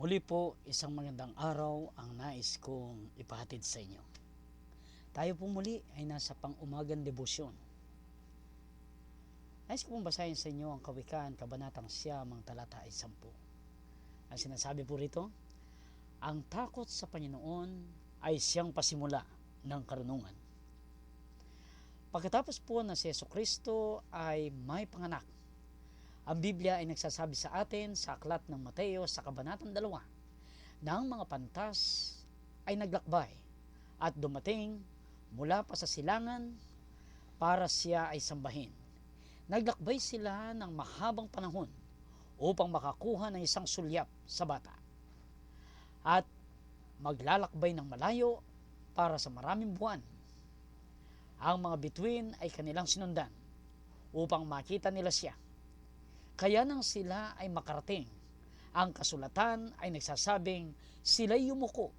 Muli po, isang magandang araw ang nais kong ipahatid sa inyo. Tayo po muli ay nasa pang-umagang debosyon. Nais ko pong basahin sa inyo ang kawikaan, kabanatang siyamang talata ay sampu. Ang sinasabi po rito, ang takot sa Panginoon ay siyang pasimula ng karunungan. Pagkatapos po na si Yeso Kristo ay may panganak, ang Biblia ay nagsasabi sa atin sa aklat ng Mateo sa Kabanatang 2 na ang mga pantas ay naglakbay at dumating mula pa sa silangan para siya ay sambahin. Naglakbay sila ng mahabang panahon upang makakuha ng isang sulyap sa bata. At maglalakbay ng malayo para sa maraming buwan. Ang mga bituin ay kanilang sinundan upang makita nila siya kaya nang sila ay makarating, ang kasulatan ay nagsasabing sila'y yumuko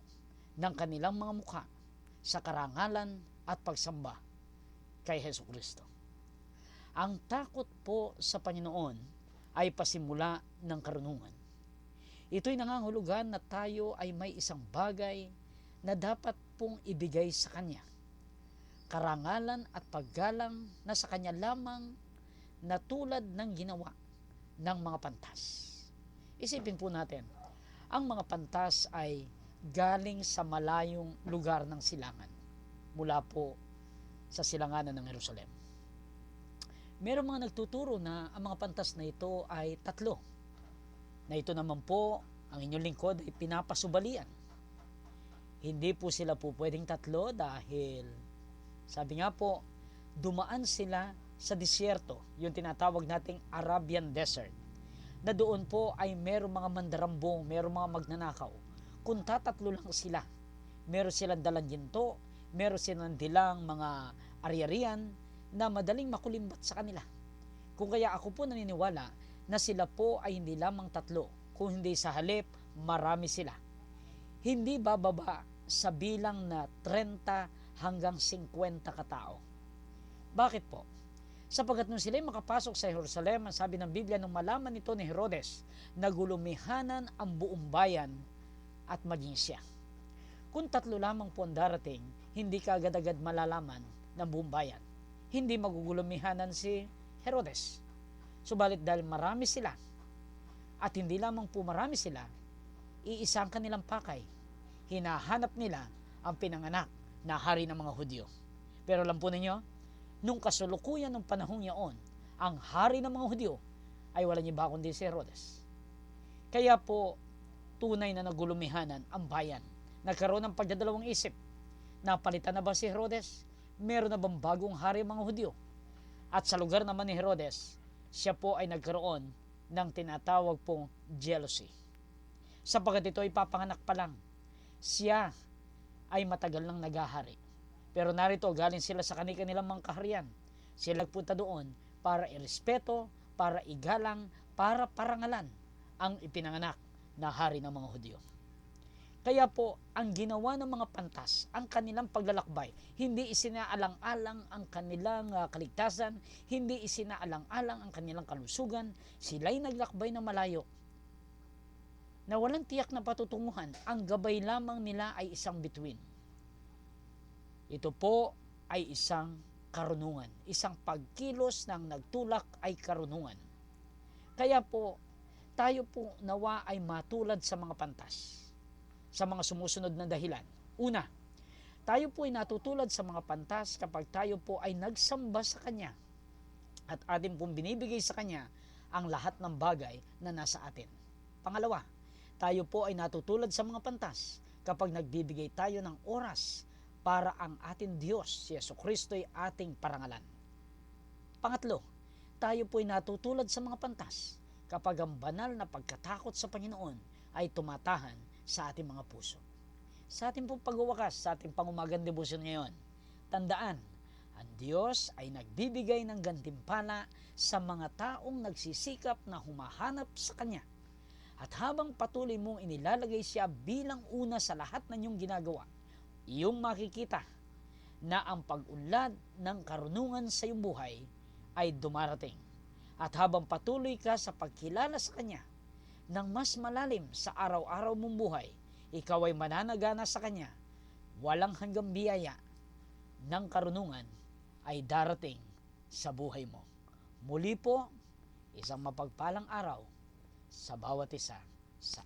ng kanilang mga mukha sa karangalan at pagsamba kay Heso Kristo. Ang takot po sa Panginoon ay pasimula ng karunungan. Ito'y nangangahulugan na tayo ay may isang bagay na dapat pong ibigay sa Kanya. Karangalan at paggalang na sa Kanya lamang na tulad ng ginawa ng mga pantas. Isipin po natin, ang mga pantas ay galing sa malayong lugar ng silangan mula po sa silanganan ng Jerusalem. Merong mga nagtuturo na ang mga pantas na ito ay tatlo. Na ito naman po, ang inyong lingkod ay pinapasubalian. Hindi po sila po pwedeng tatlo dahil sabi nga po, dumaan sila sa disyerto, yung tinatawag nating Arabian Desert, na doon po ay merong mga mandarambong, merong mga magnanakaw. Kung tatatlo lang sila, meron silang dalang ginto, meron silang dilang mga ari-arian na madaling makulimbat sa kanila. Kung kaya ako po naniniwala na sila po ay hindi lamang tatlo, kung hindi sa halip, marami sila. Hindi bababa sa bilang na 30 hanggang 50 katao. Bakit po? Sapagat nung sila'y makapasok sa Jerusalem, ang sabi ng Biblia, nung malaman nito ni Herodes, nagulumihanan ang buong bayan at maging siya. Kung tatlo lamang po ang darating, hindi ka agad-agad malalaman ng buong bayan. Hindi magugulumihanan si Herodes. Subalit dahil marami sila, at hindi lamang po marami sila, iisang kanilang pakay. Hinahanap nila ang pinanganak na hari ng mga Hudyo. Pero alam po ninyo, nung kasulukuyan ng panahong yaon, ang hari ng mga Hudyo ay wala niya ba kundi si Herodes. Kaya po, tunay na nagulumihanan ang bayan. Nagkaroon ng pagdadalawang isip. Napalitan na ba si Herodes? Meron na bang bagong hari mga Hudyo? At sa lugar naman ni Herodes, siya po ay nagkaroon ng tinatawag pong jealousy. Sapagat ito ay papanganak pa lang, siya ay matagal nang nagahari pero narito, galing sila sa kanilang mga kaharian. Sila nagpunta doon para irespeto, para igalang, para parangalan ang ipinanganak na hari ng mga Hudyo. Kaya po, ang ginawa ng mga pantas, ang kanilang paglalakbay, hindi isinaalang-alang ang kanilang uh, kaligtasan, hindi isinaalang-alang ang kanilang kalusugan, sila'y naglakbay na malayo. Na walang tiyak na patutunguhan, ang gabay lamang nila ay isang bituin ito po ay isang karunungan. Isang pagkilos ng nagtulak ay karunungan. Kaya po, tayo po nawa ay matulad sa mga pantas, sa mga sumusunod na dahilan. Una, tayo po ay natutulad sa mga pantas kapag tayo po ay nagsamba sa Kanya at atin pong binibigay sa Kanya ang lahat ng bagay na nasa atin. Pangalawa, tayo po ay natutulad sa mga pantas kapag nagbibigay tayo ng oras para ang ating Diyos, si Yeso Kristo ay ating parangalan. Pangatlo, tayo po'y natutulad sa mga pantas kapag ang banal na pagkatakot sa Panginoon ay tumatahan sa ating mga puso. Sa ating pong pagwawakas, sa ating pangumagang debosyon ngayon, tandaan, ang Diyos ay nagbibigay ng gantimpala sa mga taong nagsisikap na humahanap sa Kanya. At habang patuloy mong inilalagay siya bilang una sa lahat ng iyong ginagawa, iyong makikita na ang pag-unlad ng karunungan sa iyong buhay ay dumarating. At habang patuloy ka sa pagkilala sa Kanya, ng mas malalim sa araw-araw mong buhay, ikaw ay mananagana sa Kanya, walang hanggang biyaya ng karunungan ay darating sa buhay mo. Muli po, isang mapagpalang araw sa bawat isa sa